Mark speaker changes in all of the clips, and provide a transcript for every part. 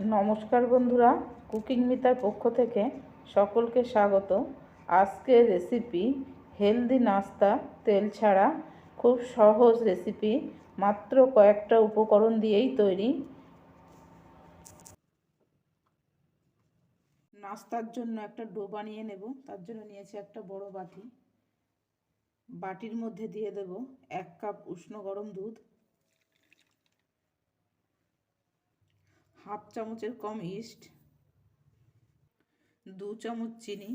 Speaker 1: নমস্কার বন্ধুরা, কুকিং মিতার পক্ষ থেকে সকলকে স্বাগত। আজকের রেসিপি হেলদি নাস্তা, তেল ছাড়া খুব সহজ রেসিপি মাত্র কয়েকটা উপকরণ দিয়েই তৈরি। নাস্তার জন্য একটা ডো বানিয়ে নেব, তার জন্য নিয়েছি একটা বড় বাটি। বাটির মধ্যে দিয়ে দেব এক কাপ উষ্ণ গরম দুধ হাফ চামচের কম ইস্ট, দু চামচ চিনি,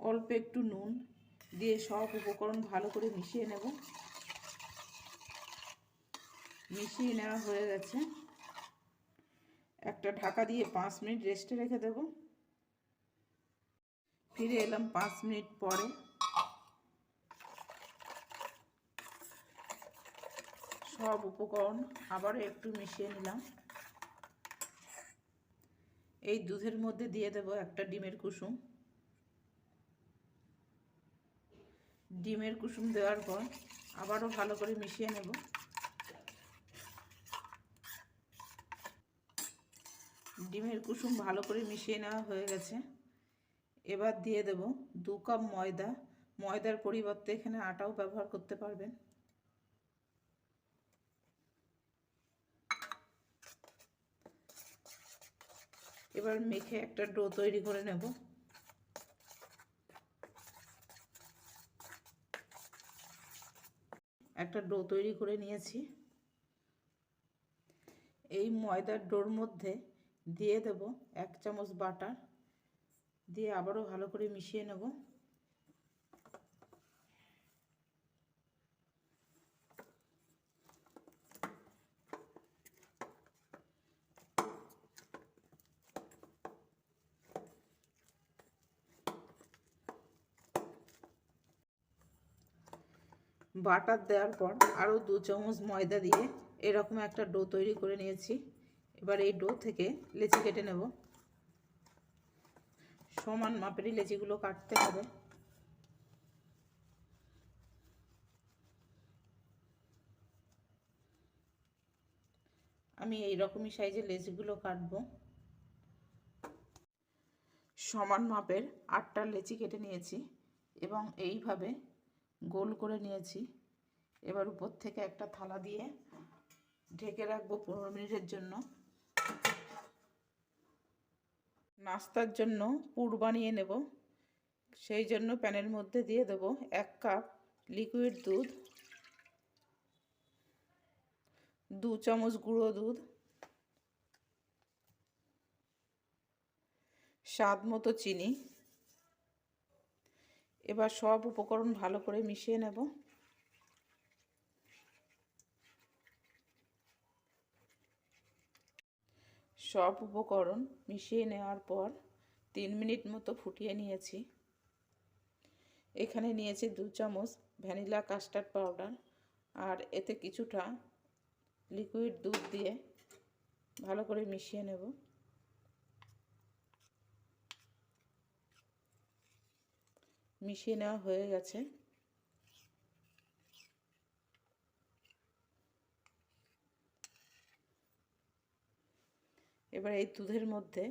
Speaker 1: অল্প একটু নুন দিয়ে সব উপকরণ ভালো করে মিশিয়ে নেব। মিশিয়ে নেওয়া হয়ে গেছে। একটা ঢাকা দিয়ে পাঁচ মিনিট রেস্টে রেখে দেব। ফিরে এলাম পাঁচ মিনিট পরে। সব উপকরণ আবারও একটু মিশিয়ে নিলাম। এই দুধের মধ্যে দিয়ে দেব একটা ডিমের কুসুম। ডিমের কুসুম দেওয়ার পর আবারও ভালো করে মিশিয়ে নেব। ডিমের কুসুম ভালো করে মিশিয়ে নেওয়া হয়ে গেছে। এবার দিয়ে দেব দু কাপ ময়দা। ময়দার পরিবর্তে এখানে আটাও ব্যবহার করতে পারবেন। এবার মেখে একটা ডো তৈরি করে নেব। একটা ডো তৈরি করে নিয়েছি। এই ময়দার ডোর মধ্যে দিয়ে দেব এক চামচ বাটার। দিয়ে আবারও ভালো করে মিশিয়ে নেব। বাটার দেওয়ার পর আরও দু চামচ ময়দা দিয়ে এরকম একটা ডো তৈরি করে নিয়েছি। এবার এই ডো থেকে লেচি কেটে নেব। সমান মাপেরই লেচিগুলো কাটতে হবে। আমি এই রকমই সাইজের লেচিগুলো কাটব। সমান মাপের আটটা লেচি কেটে নিয়েছি এবং এইভাবে গোল করে নিয়েছি। এবার উপর থেকে একটা থালা দিয়ে ঢেকে রাখব পনেরো মিনিটের জন্য। নাস্তার জন্য পুর বানিয়ে নেব। সেই জন্য প্যানের মধ্যে দিয়ে দেব এক কাপ লিকুইড দুধ, দু চামচ গুঁড়ো দুধ, স্বাদ মতো চিনি এবার সব উপকরণ ভালো করে মিশিয়ে নেব। সব উপকরণ মিশিয়ে নেওয়ার পর তিন মিনিট মতো ফুটিয়ে নিয়েছি। এখানে নিয়েছি দু চামচ ভ্যানিলা কাস্টার্ড পাউডার আর এতে কিছুটা লিকুইড দুধ দিয়ে ভালো করে মিশিয়ে নেব। মিশিয়ে নেওয়া হয়ে গেছে। এবার এই দুধের মধ্যে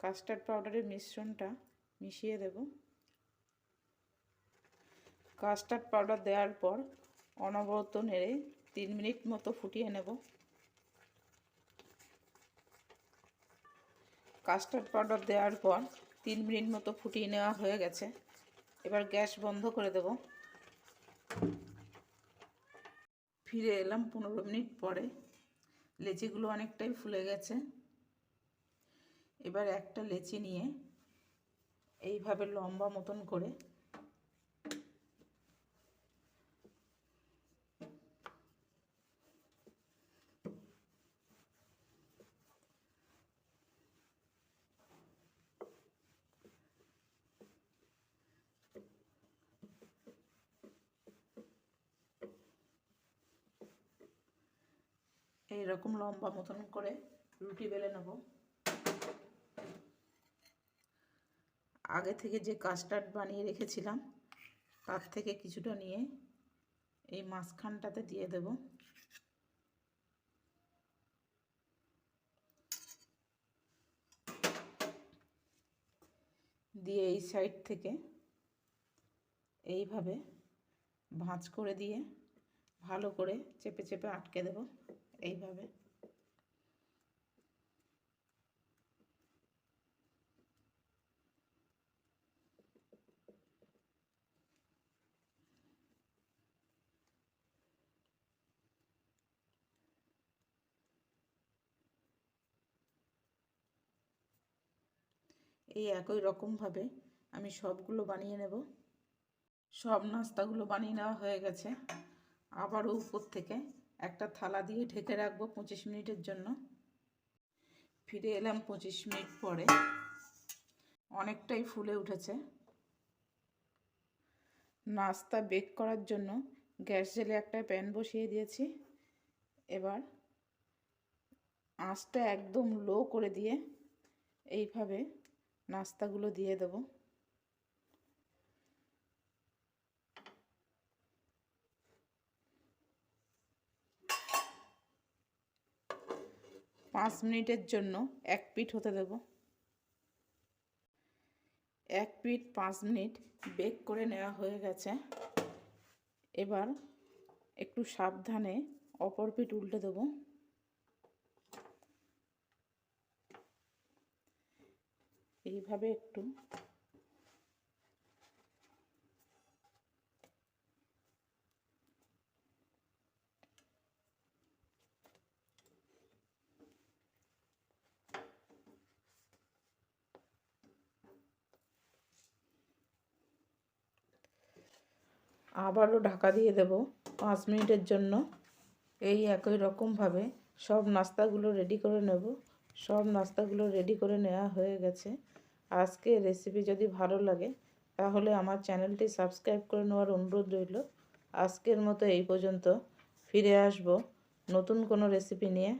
Speaker 1: কাস্টার্ড পাউডারের মিশ্রণটা মিশিয়ে দেব। কাস্টার্ড পাউডার দেওয়ার পর অনবরত নেড়ে তিন মিনিট মতো ফুটিয়ে নেব। কাস্টার্ড পাউডার দেওয়ার পর তিন মিনিট মতো ফুটিয়ে নেওয়া হয়ে গেছে। এবার গ্যাস বন্ধ করে দেব। ফিরে এলাম পনেরো মিনিট পরে। লেচিগুলো অনেকটাই ফুলে গেছে। এবার একটা লেচি নিয়ে এইভাবে লম্বা মতন করে এই রকম লম্বা মতন করে রুটি বেলে নেব। আগে থেকে যে কাস্টার্ড বানিয়ে রেখেছিলাম, তার থেকে কিছুটা নিয়ে এই মাঝখানটাতে দিয়ে দেব। দিয়ে এই সাইড থেকে এইভাবে ভাঁজ করে দিয়ে ভালো করে চেপে চেপে আটকে দেব। এইভাবে এই একই রকমভাবে আমি সবগুলো বানিয়ে নেব। সব নাস্তাগুলো বানিয়ে নেওয়া হয়ে গেছে। আবারও উপর থেকে একটা থালা দিয়ে ঢেকে রাখব পঁচিশ মিনিটের জন্য। ফিরে এলাম পঁচিশ মিনিট পরে। অনেকটাই ফুলে উঠেছে। নাস্তা বেক করার জন্য গ্যাস জেলে একটা প্যান বসিয়ে দিয়েছি। এবার আঁচটা একদম লো করে দিয়ে এইভাবে নাস্তাগুলো দিয়ে দেব। পাঁচ মিনিটের জন্য এক পিঠ হতে দেব। এক পিঠ পাঁচ মিনিট বেক করে নেওয়া হয়ে গেছে। এবার একটু সাবধানে অপর পিঠ উল্টে দেব। এইভাবে একটু আবারও ঢাকা দিয়ে দেব পাঁচ মিনিটের জন্য। এই একই রকমভাবে সব নাস্তাগুলো রেডি করে নেব। সব নাস্তাগুলো রেডি করে নেওয়া হয়ে গেছে। আজকে রেসিপি যদি ভালো লাগে, তাহলে আমার চ্যানেলটি সাবস্ক্রাইব করে নেওয়ার অনুরোধ রইল। আজকের মতো এই পর্যন্ত। ফিরে আসব নতুন কোনো রেসিপি নিয়ে।